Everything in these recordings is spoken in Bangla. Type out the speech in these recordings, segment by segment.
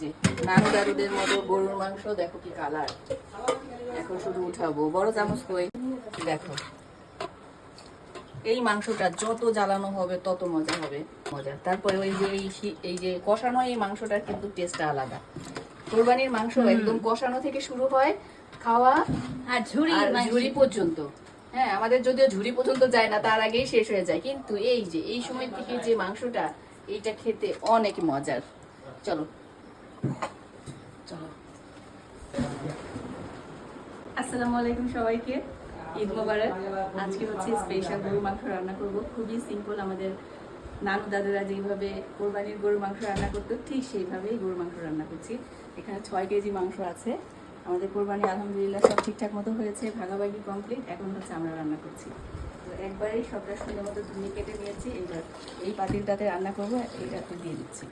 যে নানু দাদুদের মতো গরুর মাংস দেখো কি কালার এখন শুধু উঠাবো। বড় চামচ কই? দেখো। এই মাংসটা যত জ্বালানো হবে তত মজা হবে। মজা। তারপরে ওই যে এই এই যে কষানো এই মাংসটার কিন্তু টেস্টটা আলাদা। কোরবানির মাংস একদম কষানো থেকে শুরু হয় খাওয়া আর ঝুড়ি ঝুড়ি পর্যন্ত। হ্যাঁ আমাদের যদিও ঝুড়ি পর্যন্ত যায় না তার আগেই শেষ হয়ে যায়। কিন্তু এই যে এই সময় থেকে যে মাংসটা এইটা খেতে অনেক মজার। চলো। চলো। আসসালামু আলাইকুম সবাইকে। ঈদ মোবারক। আজকে হচ্ছে স্পেশাল গরু মাংস রান্না করব। খুবই সিম্পল আমাদের নানু দাদুরা যেভাবে কোরবানির গরু মাংস রান্না করতো, ঠিক সেইভাবেই গরু মাংস রান্না করছি। এখানে ছয় কেজি মাংস আছে। আমাদের কোরবানি আলহামদুলিল্লাহ সব ঠিকঠাক মতো হয়েছে, ভাগাভাগি কমপ্লিট এখন হচ্ছে আমরা রান্না করছি। তো একবারেই সবটা সুন্দর মতো ধুয়ে কেটে নিয়েছি। এইবার এই পাতিলটাতে রান্না করব, এইটাতে দিয়ে দিচ্ছি।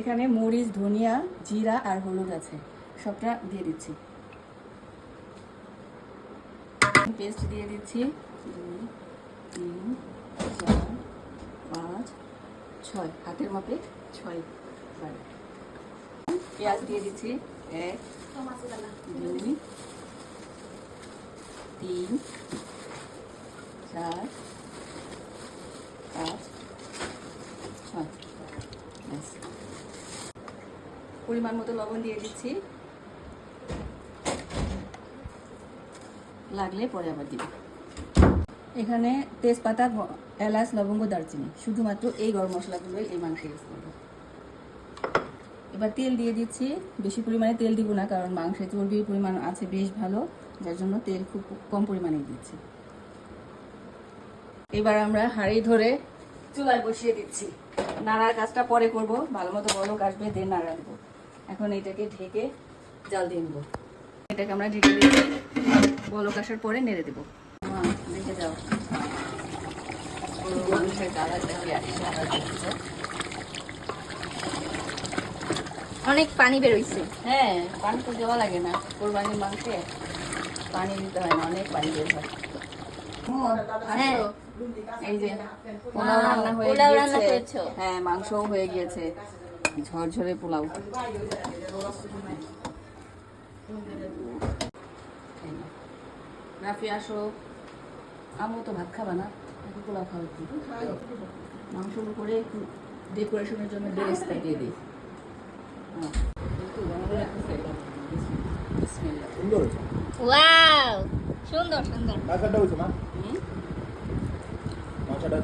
এখানে মরিচ, ধনিয়া, জিরা আর হলুদ আছে। সবটা দিয়ে দিচ্ছি। পেস্ট দিয়ে দিচ্ছি। তিন, চার, পাঁচ, ছয়। হাতের মাপে ছয় পেঁয়াজ দিয়ে দিচ্ছি। এক, দুই, তিন চার পাঁচ ছয় ব্যাস পরিমাণ মতো লবণ দিয়ে দিচ্ছি। লাগলে পরে আবার দিবি। এখানে তেজপাতা এলাচ, লবঙ্গ, দারচিনি, শুধুমাত্র এই গরম মশলাগুলোই এই মাংসে ইউজ করব। এবার তেল দিয়ে দিচ্ছি। বেশি পরিমাণে তেল দিব না, কারণ মাংসে চর্বির পরিমাণ আছে বেশ ভালো, যার জন্য তেল খুব কম পরিমাণে দিচ্ছি। এবার আমরা হাঁড়ি ধরে চুলায় বসিয়ে দিচ্ছি। নাড়ার কাজটা পরে করব, ভালো মতো বলক আসবে দিয়ে নাড়া দেবো। এখন এটাকে ঢেকে জাল দিয়ে নেব। এটাকে আমরা ঢেকে দিয়ে বলক আসার পরে নেড়ে দেবো। রেখে যাও। অনেক পানি বেরোইছে। হ্যাঁ পানি তো দেওয়া লাগে না। কোরবানির মাংসে পানি দিতে হয় না অনেক পানি বের হয়। হ্যাঁ। হয়ে? হ্যাঁ মাংসও হয়ে গিয়েছে। ঝরঝরে পোলাও। রাফি আসো। আমু তো ভাত খাবা না একটু পোলাও খাও একটু। মাংসর উপরে একটু ডেকোরেশনের জন্য বেরেস্তা দিয়ে দিই। হ্যাঁ। সুন্দর সুন্দর। সুন্দর মাছটা